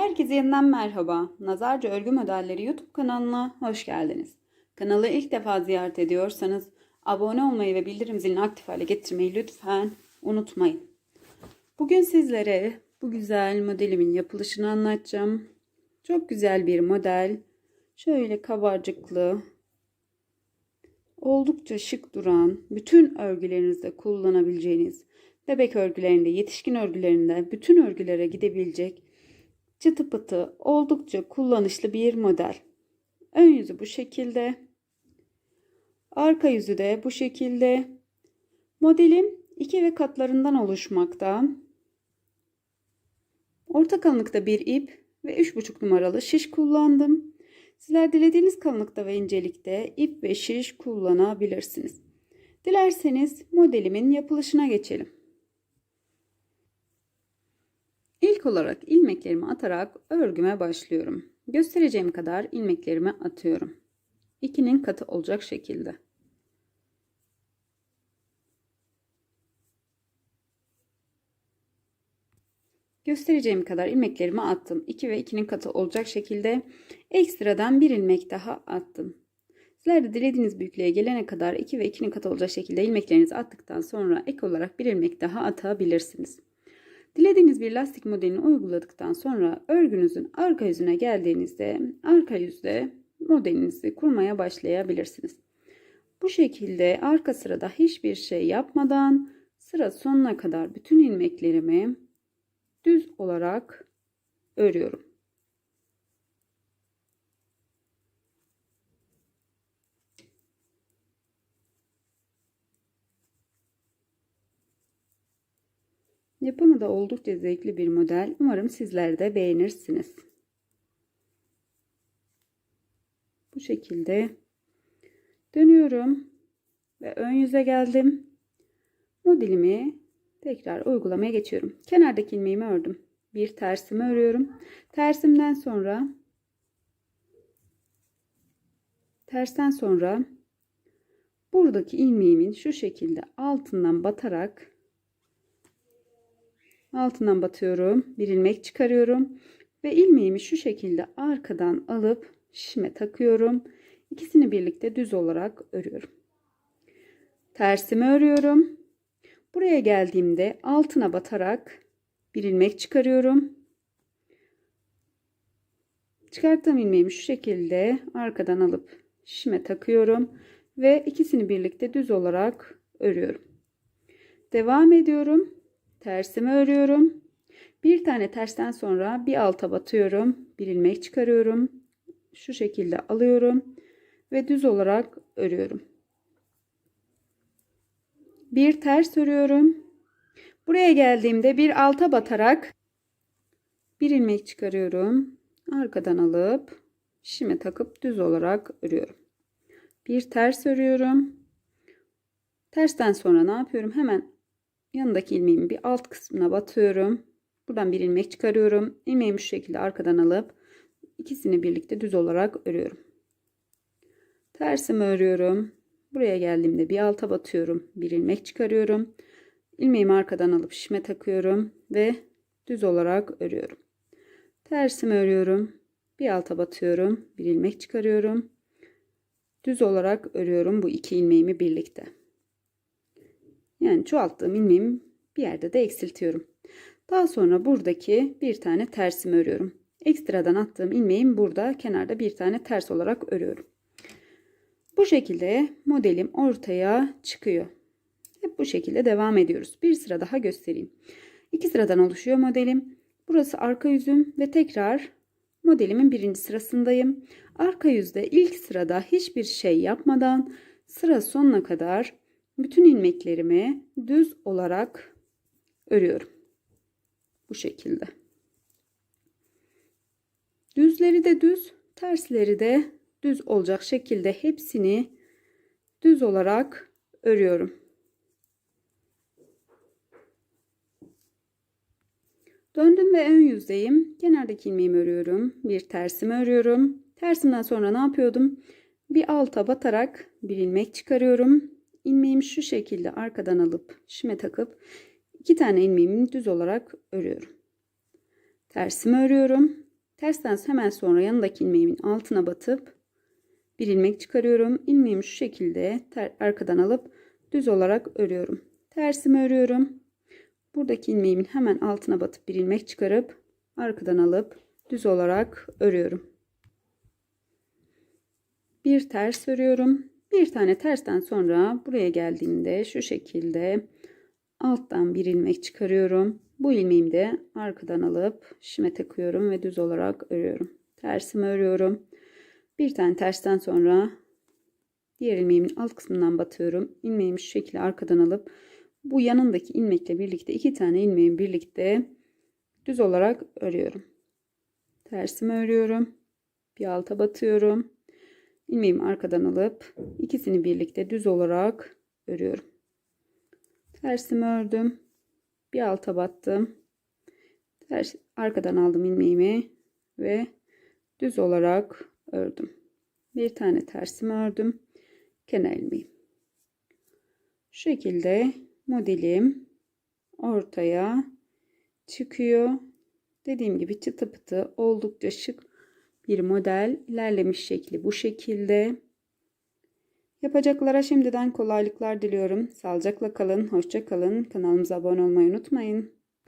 Herkese yeniden merhaba. Nazarca Örgü Modelleri YouTube kanalına hoş geldiniz. Kanalı ilk defa ziyaret ediyorsanız abone olmayı ve bildirim zilini aktif hale getirmeyi lütfen unutmayın. Bugün sizlere bu güzel modelimin yapılışını anlatacağım. Çok güzel bir model. Şöyle kabarcıklı, oldukça şık duran, bütün örgülerinizde kullanabileceğiniz, bebek örgülerinde, yetişkin örgülerinde, bütün örgülere gidebilecek çıtı pıtı oldukça kullanışlı bir model. Ön yüzü bu şekilde. Arka yüzü de bu şekilde. Modelim iki ve katlarından oluşmakta. Orta kalınlıkta bir ip ve 3,5 numaralı şiş kullandım. Sizler dilediğiniz kalınlıkta ve incelikte ip ve şiş kullanabilirsiniz. Dilerseniz modelimin yapılışına geçelim. İlk olarak ilmeklerimi atarak örgüme başlıyorum. Göstereceğim kadar ilmeklerimi atıyorum. İkinin katı olacak şekilde. Göstereceğim kadar ilmeklerimi attım. 2 ve 2'nin katı olacak şekilde ekstradan bir ilmek daha attım. Sizler de dilediğiniz büyüklüğe gelene kadar 2 ve 2'nin katı olacak şekilde ilmeklerinizi attıktan sonra ek olarak bir ilmek daha atabilirsiniz. Dilediğiniz bir lastik modelini uyguladıktan sonra örgünüzün arka yüzüne geldiğinizde arka yüzde modelinizi kurmaya başlayabilirsiniz. Bu şekilde arka sırada hiçbir şey yapmadan sıra sonuna kadar bütün ilmeklerimi düz olarak örüyorum. Yapımı da oldukça zevkli bir model. Umarım sizler de beğenirsiniz. Bu şekilde dönüyorum ve ön yüze geldim. Modelimi tekrar uygulamaya geçiyorum. Kenardaki ilmeğimi ördüm. Bir tersimi örüyorum. Tersimden sonra tersten sonra buradaki ilmeğimin şu şekilde altından batarak altından batıyorum. Bir ilmek çıkarıyorum. Ve ilmeğimi şu şekilde arkadan alıp şişime takıyorum. İkisini birlikte düz olarak örüyorum. Tersimi örüyorum. Buraya geldiğimde altına batarak bir ilmek çıkarıyorum. Çıkarttığım ilmeğimi şu şekilde arkadan alıp şişime takıyorum ve ikisini birlikte düz olarak örüyorum. Devam ediyorum tersimi örüyorum. Bir tane tersten sonra bir alta batıyorum. Bir ilmek çıkarıyorum. Şu şekilde alıyorum ve düz olarak örüyorum. Bir ters örüyorum. Buraya geldiğimde bir alta batarak bir ilmek çıkarıyorum. Arkadan alıp şişime takıp düz olarak örüyorum. Bir ters örüyorum. Tersten sonra ne yapıyorum? Hemen yanındaki ilmeğimi bir alt kısmına batıyorum. Buradan bir ilmek çıkarıyorum. İlmeğimi şu şekilde arkadan alıp ikisini birlikte düz olarak örüyorum. Tersimi örüyorum. Buraya geldiğimde bir alta batıyorum. Bir ilmek çıkarıyorum. İlmeğimi arkadan alıp şişime takıyorum ve düz olarak örüyorum. Tersimi örüyorum. Bir alta batıyorum. Bir ilmek çıkarıyorum. Düz olarak örüyorum bu iki ilmeğimi birlikte. Yani çoğalttığım ilmeğimi bir yerde de eksiltiyorum. Daha sonra buradaki bir tane tersimi örüyorum. Ekstradan attığım ilmeğim burada kenarda bir tane ters olarak örüyorum. Bu şekilde modelim ortaya çıkıyor. Hep bu şekilde devam ediyoruz. Bir sıra daha göstereyim. İki sıradan oluşuyor modelim. Burası arka yüzüm ve tekrar modelimin birinci sırasındayım. Arka yüzde ilk sırada hiçbir şey yapmadan sıra sonuna kadar bütün ilmeklerimi düz olarak örüyorum. Bu şekilde. Düzleri de düz, tersleri de düz olacak şekilde hepsini düz olarak örüyorum. Döndüm ve ön yüzdeyim. Kenardaki ilmeğimi örüyorum. Bir tersimi örüyorum. Tersimden sonra ne yapıyordum? Bir alta batarak bir ilmek çıkarıyorum ilmeğimi şu şekilde arkadan alıp şime takıp iki tane ilmeğimi düz olarak örüyorum. Tersimi örüyorum. Tersten hemen sonra yanındaki ilmeğimin altına batıp bir ilmek çıkarıyorum. İlmeğimi şu şekilde arkadan alıp düz olarak örüyorum. Tersimi örüyorum. Buradaki ilmeğimin hemen altına batıp bir ilmek çıkarıp arkadan alıp düz olarak örüyorum. Bir ters örüyorum. Bir tane tersten sonra buraya geldiğimde şu şekilde alttan bir ilmek çıkarıyorum. Bu ilmeğimi de arkadan alıp şişime takıyorum ve düz olarak örüyorum. Tersimi örüyorum. Bir tane tersten sonra diğer ilmeğimin alt kısmından batıyorum. İlmeğimi şu şekilde arkadan alıp bu yanındaki ilmekle birlikte iki tane ilmeğin birlikte düz olarak örüyorum. Tersimi örüyorum. Bir alta batıyorum. İlmeğimi arkadan alıp ikisini birlikte düz olarak örüyorum. Tersimi ördüm. Bir alta battım. Ters, arkadan aldım ilmeğimi ve düz olarak ördüm. Bir tane tersimi ördüm. Kenar ilmeğim. Şu şekilde modelim ortaya çıkıyor. Dediğim gibi çıtı pıtı oldukça şık bir model. İlerlemiş şekli bu şekilde. Yapacaklara şimdiden kolaylıklar diliyorum. Sağlıcakla kalın, hoşça kalın. Kanalımıza abone olmayı unutmayın.